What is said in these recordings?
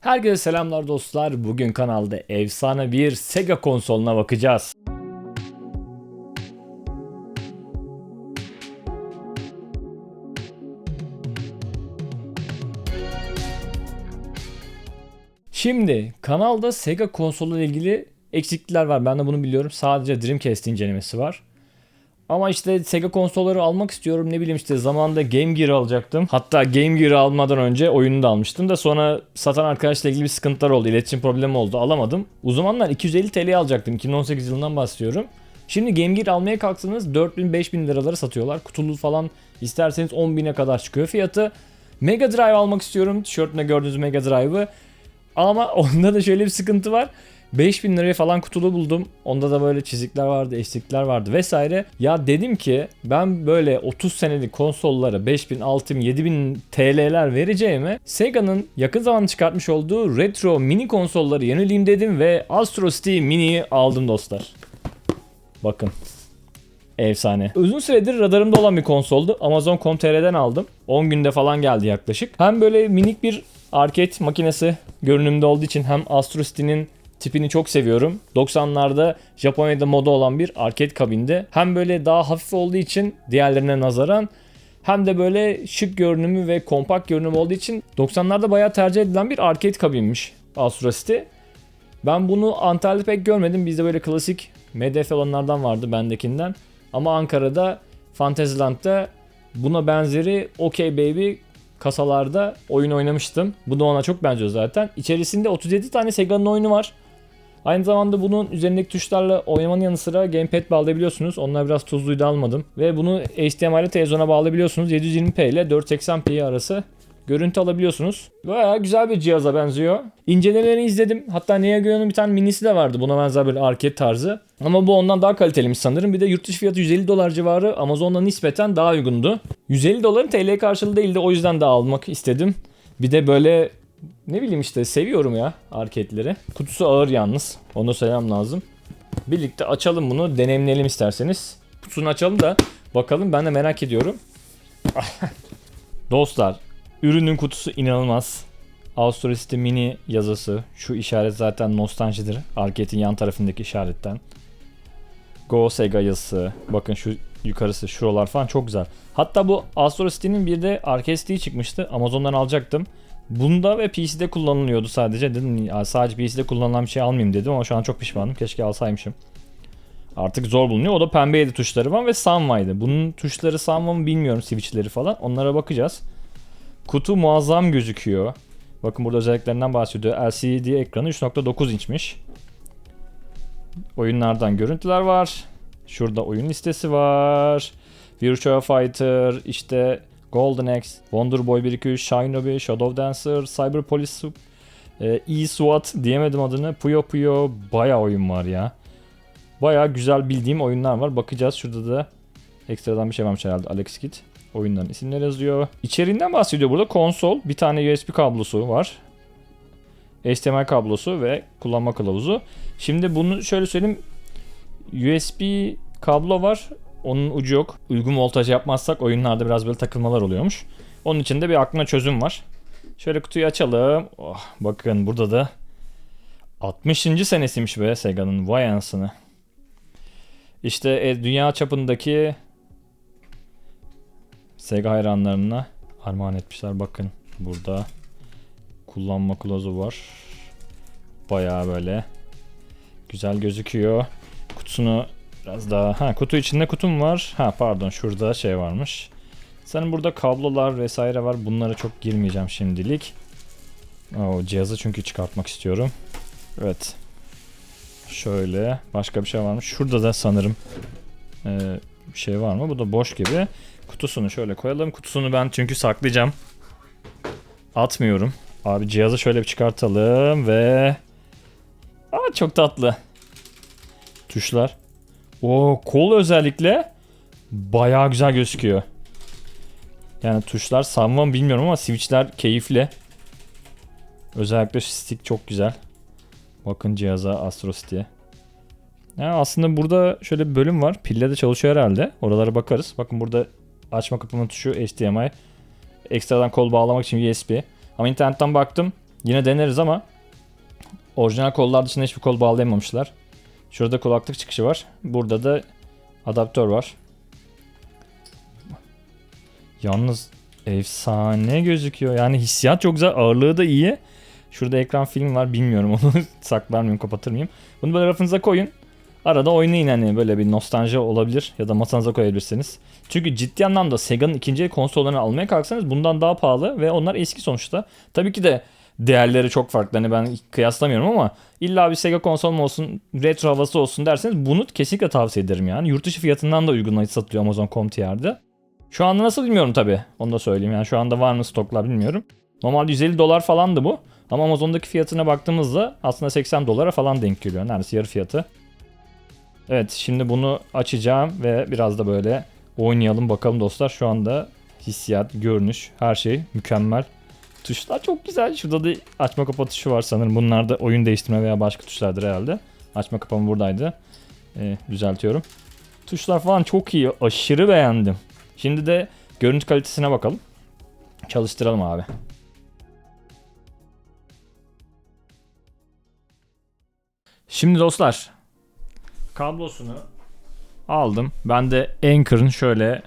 Herkese selamlar dostlar. Bugün kanalda efsane bir Sega konsoluna bakacağız. Şimdi kanalda Sega konsolu ile ilgili eksiklikler var. Ben de bunu biliyorum. Sadece Dreamcast incelemesi var. Ama işte Sega konsolları almak istiyorum. Ne bileyim işte zamanında Game Gear alacaktım. Hatta Game Gear almadan önce oyunu da almıştım da sonra satan arkadaşla ilgili bir sıkıntılar oldu. İletişim problemi oldu. Alamadım. O zamanlar 250 TL alacaktım. 2018 yılından bahsediyorum. Şimdi Game Gear almaya kalksanız 4000-5000 liraları satıyorlar. Kutulu falan isterseniz 10.000'e kadar çıkıyor fiyatı. Mega Drive almak istiyorum. Tişörtümde gördüğünüz Mega Drive'ı. Ama onda da şöyle bir sıkıntı var. 5000 liraya falan kutulu buldum. Onda da böyle çizikler vardı, eksikler vardı vesaire. Ya dedim ki ben böyle 30 senelik konsollara 5000, 6000, 7000 TL'ler vereceğime Sega'nın yakın zamanda çıkartmış olduğu retro mini konsolları yenileyim dedim ve Astro City Mini'yi aldım dostlar. Bakın. Efsane. Uzun süredir radarımda olan bir konsoldu. Amazon.com.tr'den aldım. 10 günde falan geldi yaklaşık. Hem böyle minik bir arcade makinesi görünümde olduğu için hem Astro City'nin tipini çok seviyorum. 90'larda Japonya'da moda olan bir arcade kabinde. Hem böyle daha hafif olduğu için diğerlerine nazaran hem de böyle şık görünümü ve kompakt görünümü olduğu için 90'larda bayağı tercih edilen bir arcade kabinmiş Astro City. Ben bunu Antalya'da pek görmedim. Bizde böyle klasik MDF olanlardan vardı bendekinden. Ama Ankara'da Fantasyland'da buna benzeri OK Baby kasalarda oyun oynamıştım. Bu da ona çok benziyor zaten. İçerisinde 37 tane Sega'nın oyunu var. Aynı zamanda bunun üzerindeki tuşlarla oynamanın yanı sıra gamepad bağlayabiliyorsunuz. Onlar biraz tuzluydu almadım. Ve bunu HDMI ile televizyona bağlayabiliyorsunuz. 720p ile 480p arası görüntü alabiliyorsunuz. Baya güzel bir cihaza benziyor. İncelemelerini izledim. Hatta Neo Geo'nun bir tane minisi de vardı. Buna benzer bir arcade tarzı. Ama bu ondan daha kaliteliymiş sanırım. Bir de yurt dışı fiyatı 150 dolar civarı. Amazon'da nispeten daha uygundu. 150 doların TL karşılığı değildi. O yüzden de almak istedim. Bir de böyle ne bileyim işte seviyorum ya arcade'leri. Kutusu ağır yalnız. Onu söylemem lazım. Birlikte açalım bunu deneyimleyelim isterseniz. Kutusunu açalım da bakalım ben de merak ediyorum. Dostlar ürünün kutusu inanılmaz. Australista mini yazısı. Şu işaret zaten nostaljidir. Arcade'in yan tarafındaki işaretten. Go Sega yazısı. Bakın şu yukarısı şuralar falan çok güzel. Hatta bu Astro City'nin bir de arcade çıkmıştı. Amazon'dan alacaktım. Bunda ve PC'de kullanılıyordu sadece. Dedim sadece PC'de kullanılan bir şey almayayım dedim ama şu an çok pişmanım. Keşke alsaymışım. Artık zor bulunuyor. O da pembeydi tuşları var ve Sunway'dı. Bunun tuşları Sunway mı bilmiyorum switchleri falan. Onlara bakacağız. Kutu muazzam gözüküyor. Bakın burada özelliklerinden bahsediyor. LCD ekranı 3.9 inçmiş. Oyunlardan görüntüler var. Şurada oyun listesi var. Virtua Fighter, işte Golden Axe, Wonder Boy 1-2-3, Shinobi, Shadow Dancer, Cyber Police, e, E-SWAT diyemedim adını. Puyo Puyo baya oyun var ya. Baya güzel bildiğim oyunlar var. Bakacağız şurada da ekstradan bir şey varmış herhalde. Alex Kid. Oyunların isimleri yazıyor. İçeriğinden bahsediyor burada. Konsol, bir tane USB kablosu var. HDMI kablosu ve kullanma kılavuzu. Şimdi bunu şöyle söyleyeyim. USB kablo var. Onun ucu yok. Uygun voltaj yapmazsak oyunlarda biraz böyle takılmalar oluyormuş. Onun için de bir aklına çözüm var. Şöyle kutuyu açalım. Oh, bakın burada da 60. senesiymiş be Sega'nın. Vay anasını. İşte e, dünya çapındaki Sega hayranlarına armağan etmişler. Bakın burada kullanma kılavuzu var. Bayağı böyle güzel gözüküyor. Kutusunu biraz daha ha kutu içinde kutum var. Ha pardon şurada şey varmış. Senin burada kablolar vesaire var. Bunlara çok girmeyeceğim şimdilik. O cihazı çünkü çıkartmak istiyorum. Evet. Şöyle başka bir şey varmış. Şurada da sanırım e, bir şey var mı? Bu da boş gibi. Kutusunu şöyle koyalım. Kutusunu ben çünkü saklayacağım. Atmıyorum. Abi cihazı şöyle bir çıkartalım ve Aa çok tatlı. Tuşlar. O kol özellikle bayağı güzel gözüküyor. Yani tuşlar sanmam bilmiyorum ama switchler keyifli. Özellikle stick çok güzel. Bakın cihaza Astro City'ye. Yani aslında burada şöyle bir bölüm var. Pille de çalışıyor herhalde. Oralara bakarız. Bakın burada açma kapama tuşu HDMI. Ekstradan kol bağlamak için USB. Ama internetten baktım. Yine deneriz ama orijinal kollar dışında hiçbir kol bağlayamamışlar. Şurada kulaklık çıkışı var. Burada da adaptör var. Yalnız efsane gözüküyor. Yani hissiyat çok güzel. Ağırlığı da iyi. Şurada ekran film var. Bilmiyorum onu saklar mıyım kapatır mıyım. Bunu böyle rafınıza koyun. Arada oynayın hani böyle bir nostalji olabilir ya da masanıza koyabilirsiniz. Çünkü ciddi anlamda Sega'nın ikinci el konsollarını almaya kalksanız bundan daha pahalı ve onlar eski sonuçta. Tabii ki de değerleri çok farklı. Hani ben kıyaslamıyorum ama illa bir Sega konsol mu olsun, retro havası olsun derseniz bunu kesinlikle tavsiye ederim yani. Yurt dışı fiyatından da uygun satılıyor Amazon.com.tr'de. Şu anda nasıl bilmiyorum tabii. Onu da söyleyeyim. Yani şu anda var mı stoklar bilmiyorum. Normalde 150 dolar falandı bu. Ama Amazon'daki fiyatına baktığımızda aslında 80 dolara falan denk geliyor. Neredeyse yarı fiyatı. Evet şimdi bunu açacağım ve biraz da böyle oynayalım bakalım dostlar. Şu anda hissiyat, görünüş, her şey mükemmel. Tuşlar çok güzel. Şurada da açma kapa tuşu var sanırım. Bunlar da oyun değiştirme veya başka tuşlardır herhalde. Açma kapama buradaydı. Ee, düzeltiyorum. Tuşlar falan çok iyi. Aşırı beğendim. Şimdi de görüntü kalitesine bakalım. Çalıştıralım abi. Şimdi dostlar kablosunu aldım. Ben de Anchor'ın şöyle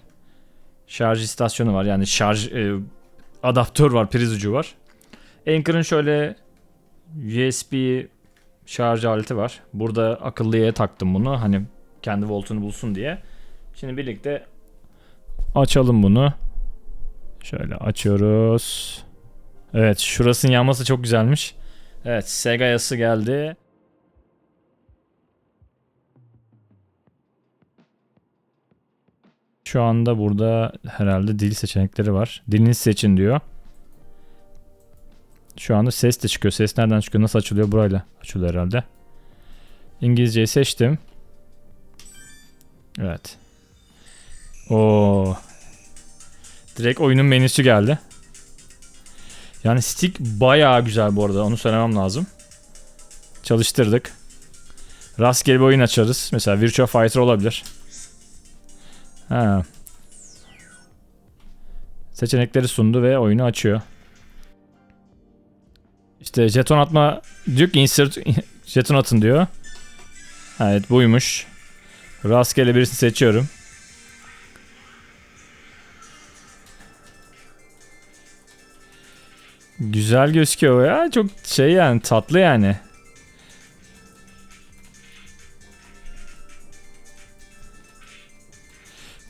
şarj istasyonu var. Yani şarj e, adaptör var, priz ucu var. Anchor'ın şöyle USB şarj aleti var. Burada akıllıya taktım bunu. Hani kendi voltunu bulsun diye. Şimdi birlikte açalım bunu. Şöyle açıyoruz. Evet şurasının yanması çok güzelmiş. Evet Sega yası geldi. Şu anda burada herhalde dil seçenekleri var. Dilinizi seçin diyor. Şu anda ses de çıkıyor. Ses nereden çıkıyor? Nasıl açılıyor? Burayla açılıyor herhalde. İngilizceyi seçtim. Evet. O. Direkt oyunun menüsü geldi. Yani stick bayağı güzel bu arada. Onu söylemem lazım. Çalıştırdık. Rastgele bir oyun açarız. Mesela Virtua Fighter olabilir. Ha. Seçenekleri sundu ve oyunu açıyor. İşte jeton atma diyor ki insert jeton atın diyor. Evet buymuş. Rastgele birisini seçiyorum. Güzel gözüküyor ya. Çok şey yani tatlı yani.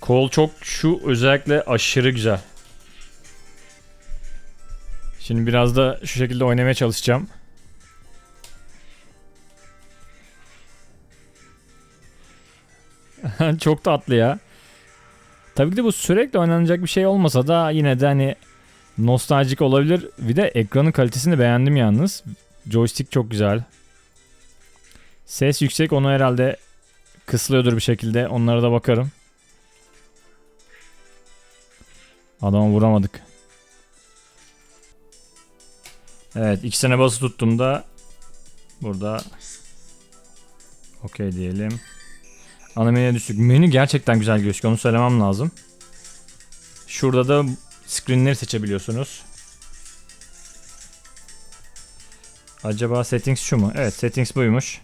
Kol çok şu özellikle aşırı güzel. Şimdi biraz da şu şekilde oynamaya çalışacağım. çok tatlı ya. Tabii ki de bu sürekli oynanacak bir şey olmasa da yine de hani nostaljik olabilir. Bir de ekranın kalitesini beğendim yalnız. Joystick çok güzel. Ses yüksek onu herhalde kısılıyordur bir şekilde. Onlara da bakarım. Adamı vuramadık. Evet ikisine bası tuttuğumda burada okey diyelim. Ana menüye düştük. Menü gerçekten güzel gözüküyor. Onu söylemem lazım. Şurada da screenleri seçebiliyorsunuz. Acaba settings şu mu? Evet settings buymuş.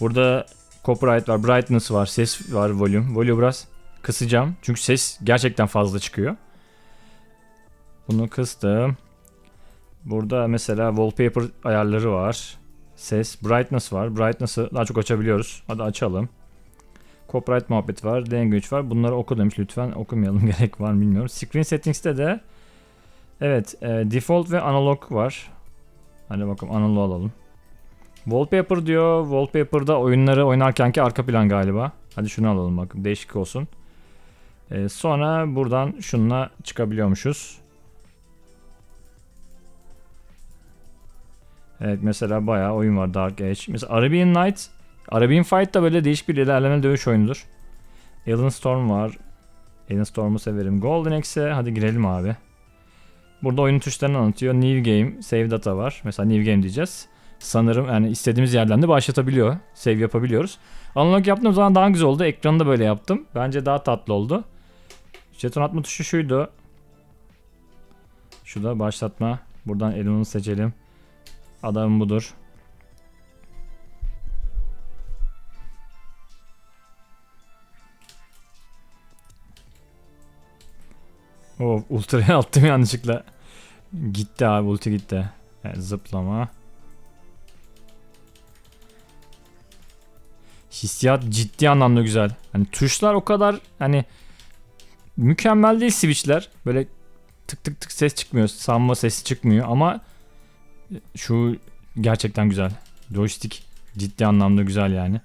Burada copyright var, brightness var, ses var, volume. Volume biraz kısacağım. Çünkü ses gerçekten fazla çıkıyor. Bunu kıstım. Burada mesela wallpaper ayarları var. Ses, brightness var. Brightness'ı daha çok açabiliyoruz. Hadi açalım. Copyright muhabbet var. Language var. Bunları oku demiş lütfen. Okumayalım gerek var bilmiyorum. Screen settings'te de evet e, default ve analog var. Hadi bakalım analog alalım. Wallpaper diyor. Wallpaper'da oyunları oynarkenki arka plan galiba. Hadi şunu alalım bak. Değişik olsun. E, sonra buradan şununla çıkabiliyormuşuz. Evet mesela bayağı oyun var Dark Age. Mesela Arabian Night, Arabian Fight da böyle değişik bir ilerleme dövüş oyunudur. Alien Storm var. Alien Storm'u severim. Golden Axe hadi girelim abi. Burada oyunun tuşlarını anlatıyor. New Game, Save Data var. Mesela New Game diyeceğiz. Sanırım yani istediğimiz yerden de başlatabiliyor. Save yapabiliyoruz. Analog yaptığım zaman daha güzel oldu. Ekranı da böyle yaptım. Bence daha tatlı oldu. Jeton atma tuşu şuydu. Şu da başlatma. Buradan Alien'ı seçelim. Adam budur. O ultra'ya attım yanlışlıkla. Gitti abi ulti gitti. Evet, zıplama. Hissiyat ciddi anlamda güzel. Hani tuşlar o kadar hani mükemmel değil switchler. Böyle tık tık tık ses çıkmıyor. Sanma sesi çıkmıyor ama şu gerçekten güzel. Joystick ciddi anlamda güzel yani.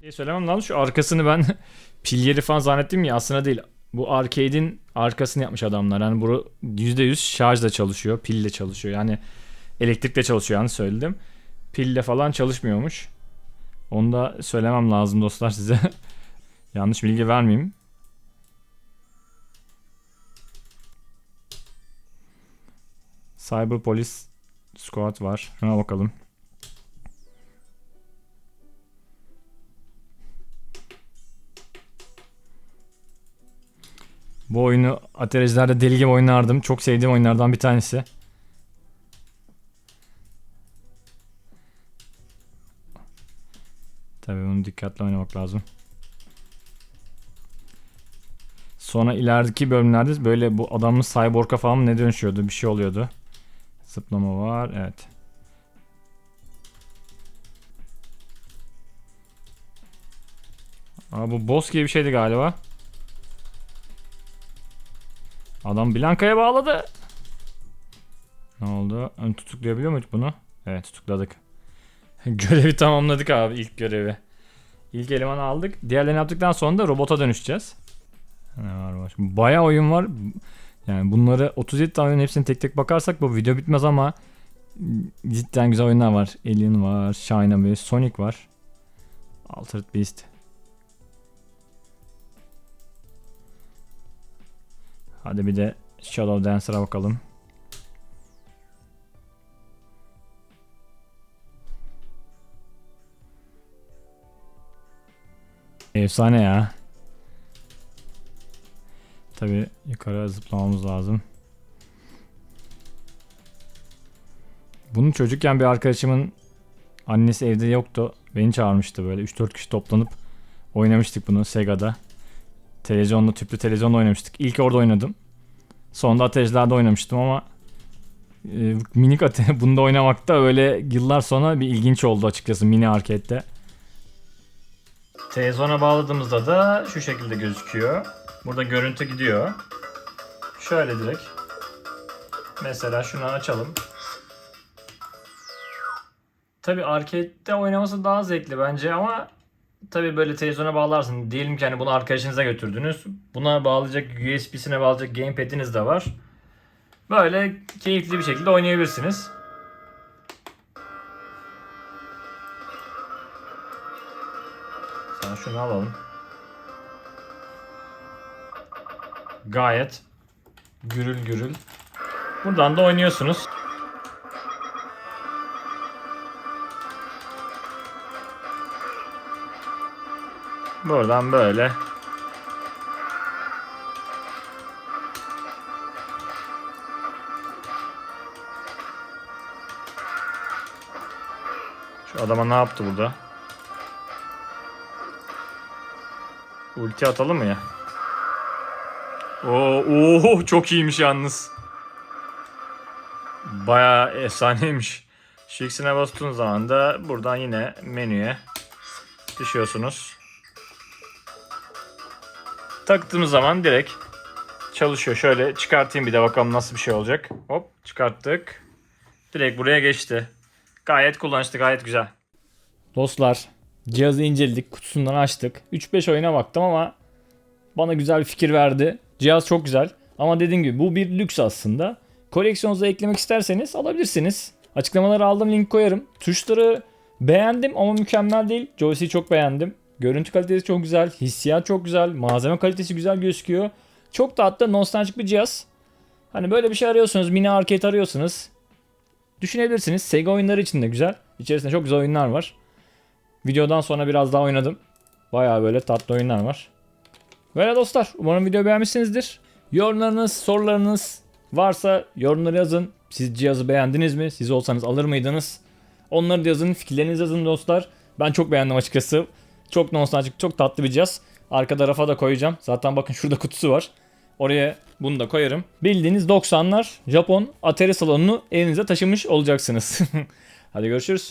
Şey söylemem lazım şu arkasını ben pil yeri falan zannettim ya aslında değil. Bu arcade'in arkasını yapmış adamlar. Yani bu %100 şarjla çalışıyor, pille çalışıyor. Yani elektrikle çalışıyor yani söyledim. Pille falan çalışmıyormuş. Onu da söylemem lazım dostlar size. Yanlış bilgi vermeyeyim. Cyber Police Squad var. Şuna bakalım. Bu oyunu Aterejler'de deli gibi oynardım. Çok sevdiğim oyunlardan bir tanesi. Tabii bunu dikkatli oynamak lazım. Sonra ilerideki bölümlerde böyle bu adamın cyborg'a falan mı ne dönüşüyordu? Bir şey oluyordu. Zıplama var. Evet. Aa, bu boss gibi bir şeydi galiba. Adam Blanka'ya bağladı. Ne oldu? Ön tutuklayabiliyor muyuz bunu? Evet tutukladık. Görevi tamamladık abi ilk görevi. İlk elemanı aldık. Diğerlerini yaptıktan sonra da robota dönüşeceğiz. Ne var var. Bayağı oyun var. Yani bunları 37 tane oyunun hepsini tek tek bakarsak bu video bitmez ama cidden güzel oyunlar var. Alien var, Shine Sonic var. Altered Beast. Hadi bir de Shadow Dancer'a bakalım. Efsane ya. Tabi yukarı zıplamamız lazım. Bunu çocukken bir arkadaşımın annesi evde yoktu. Beni çağırmıştı böyle 3-4 kişi toplanıp oynamıştık bunu Sega'da. Televizyonda tüplü televizyonda oynamıştık. İlk orada oynadım. Sonra ateşlerde oynamıştım ama e, minik ate bunda oynamakta öyle yıllar sonra bir ilginç oldu açıkçası mini arcade'de. Televizyona bağladığımızda da şu şekilde gözüküyor. Burada görüntü gidiyor. Şöyle direkt. Mesela şunu açalım. Tabi arcade'de oynaması daha zevkli bence ama tabi böyle televizyona bağlarsın. Diyelim ki hani bunu arkadaşınıza götürdünüz. Buna bağlayacak USB'sine bağlayacak gamepad'iniz de var. Böyle keyifli bir şekilde oynayabilirsiniz. Sana şunu alalım. Gayet gürül gürül. Buradan da oynuyorsunuz. Buradan böyle. Şu adama ne yaptı burada? Ulti atalım mı ya? Oo, oo çok iyiymiş yalnız. Bayağı efsaneymiş. Şu ikisine bastığınız zaman da buradan yine menüye düşüyorsunuz. Taktığımız zaman direkt çalışıyor. Şöyle çıkartayım bir de bakalım nasıl bir şey olacak. Hop çıkarttık. Direkt buraya geçti. Gayet kullanışlı gayet güzel. Dostlar cihazı inceledik kutusundan açtık. 3-5 oyuna baktım ama bana güzel bir fikir verdi. Cihaz çok güzel ama dediğim gibi bu bir lüks aslında. Koleksiyonunuza eklemek isterseniz alabilirsiniz. Açıklamaları aldım link koyarım. Tuşları beğendim ama mükemmel değil. Joystick'i çok beğendim. Görüntü kalitesi çok güzel, hissiyat çok güzel, malzeme kalitesi güzel gözüküyor. Çok tatlı, nostaljik bir cihaz. Hani böyle bir şey arıyorsunuz, mini arcade arıyorsunuz. Düşünebilirsiniz. Sega oyunları için de güzel. İçerisinde çok güzel oyunlar var. Videodan sonra biraz daha oynadım. Bayağı böyle tatlı oyunlar var. Böyle dostlar, umarım video beğenmişsinizdir. Yorumlarınız, sorularınız varsa yorumları yazın. Siz cihazı beğendiniz mi? Siz olsanız alır mıydınız? Onları da yazın. Fikirlerinizi yazın dostlar. Ben çok beğendim açıkçası. Çok nostaljik, çok tatlı bir cihaz. Arkada rafa da koyacağım. Zaten bakın şurada kutusu var. Oraya bunu da koyarım. Bildiğiniz 90'lar Japon Atari salonunu evinize taşımış olacaksınız. Hadi görüşürüz.